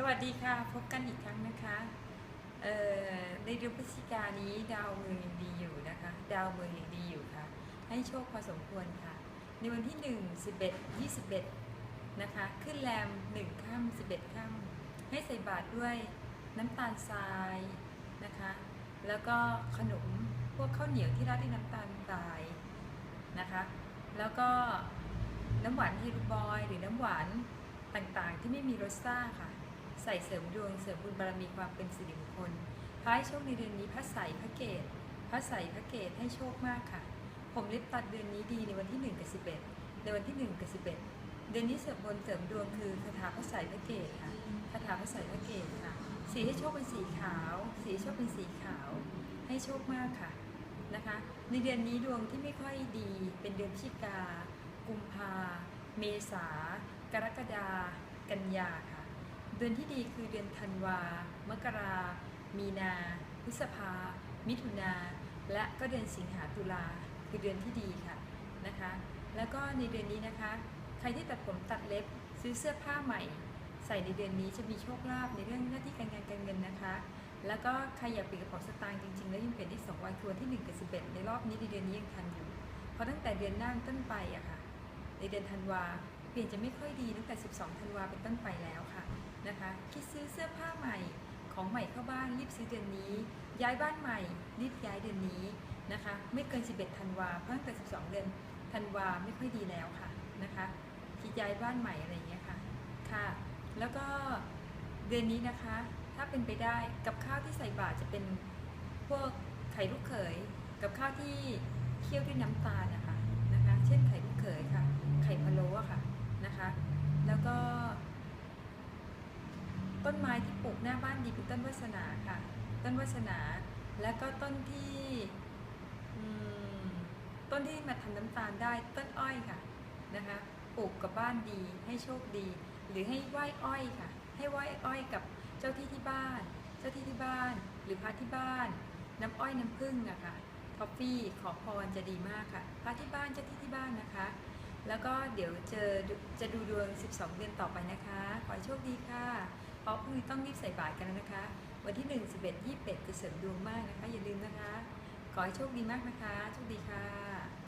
สวัสดีค่ะ พบกันอีกครั้งนะคะในเดือนพฤศจิกายนนี้ดาวเมืองยังดีอยู่นะคะ ดาวเมืองยังดีอยู่ค่ะ ให้โชคพอสมควรค่ะ ในวันที่ 1 11 21 นะคะ ขึ้นแรม 1 ค่ำ11 ค่ำให้ใส่บาตรด้วยน้ำตาลทรายนะคะ แล้วก็ขนมพวกข้าวเหนียวที่ราดด้วยน้ำตาลทรายนะคะ แล้วก็น้ำหวานเฮลูบอย หรือน้ำหวานต่างๆ ที่ไม่มีรสซ่าค่ะ ใส่เสริมดวงเสริมบุญบารมีความเป็นสิริมงคลพระให้โชคในเดือนนี้พระใสพระเกตพระใสพระเกตให้โชคมากค่ะ ผมลิปตัดเดือนนี้ดีในวันที่ 1 กับ 11 ในวันที่ 1 กับ 11 เดือนนี้เสริมบนเสริมดวงคือคาถาพระใสพระเกตค่ะคาถาพระใสพระเกตค่ะ สีให้โชคเป็นสีขาว สีโชคเป็นสีขาว ให้โชคมากค่ะนะคะ ในเดือนนี้ดวงที่ไม่ค่อยดี เป็นเดือนพิกา กุมภา เมษากรกฎากันยาค่ะ เดือนที่ดีคือเดือนธันวา มกรา มีนา พฤษภา มิถุนา และก็เดือนสิงหาตุลา คือเดือนที่ดีค่ะนะคะ แล้วก็ในเดือนนี้นะคะ ใครที่ตัดผมตัดเล็บซื้อเสื้อผ้าใหม่ ใส่ในเดือนนี้จะมีโชคลาภในเรื่องหน้าที่การงานการเงินนะคะ แล้วก็ใครอยากเปลี่ยนกระเป๋าสตางค์จริงๆ แล้วยังเปลี่ยนได้สองวันคือวันที่1กับ11 ในรอบนี้ในเดือนนี้ยังทันอยู่ เพราะตั้งแต่เดือนหน้าต้นไปอะค่ะ ในเดือนธันวาเปลี่ยนจะไม่ค่อยดีตั้งแต่ 12 ธันวาเป็นต้นไปแล้วค่ะ นะคะคิดซื้อเสื้อผ้าใหม่ของใหม่เข้าบ้านรีบซื้อเดือนนี้ ย้ายบ้านใหม่รีบย้ายเดือนนี้นะคะไม่เกิน 11 ธันวาเพราะตั้งแต่ 12 เดือนธันวาไม่ค่อยดีแล้วค่ะนะคะคิดย้ายบ้านใหม่อะไรอย่างเงี้ยค่ะค่ะ แล้วก็เดือนนี้นะคะ ถ้าเป็นไปได้กับข้าวที่ใส่บาตรจะเป็นพวกไข่ลูกเขย กับข้าวที่เคี่ยวด้วยน้ำตาลนะคะนะคะ เช่นไข่ลูกเขยค่ะ ไข่พะโล้อะค่ะนะคะ แล้วก็ ต้นไม้ที่ปลูกหน้าบ้านดีเป็นต้นวาสนาค่ะ ต้นวาสนา แล้วก็ต้นที่ต้นที่มาทำน้ำตาลได้ต้นอ้อยค่ะนะคะ ปลูกกับบ้านดีให้โชคดี หรือให้ไหว้อ้อยค่ะ ให้ไหว้อ้อยกับเจ้าที่ที่บ้าน เจ้าที่ที่บ้าน หรือพระที่บ้าน น้ำอ้อยน้ำผึ้งอะค่ะท็อฟฟี่ขอพรจะดีมากค่ะพระที่บ้านเจ้าที่ที่บ้านนะคะ แล้วก็เดี๋ยวเจอจะดูดวง 12 เดือนต่อไปนะคะ ขอโชคดีค่ะ ราะพรุ่งนี้ต้องรีบใส่บาตรกันแล้วนะคะ วันที่ 1 11 21จะเสริมดวงมากนะคะ อย่าลืมนะคะ ขอให้โชคดีมากนะคะ โชคดีค่ะ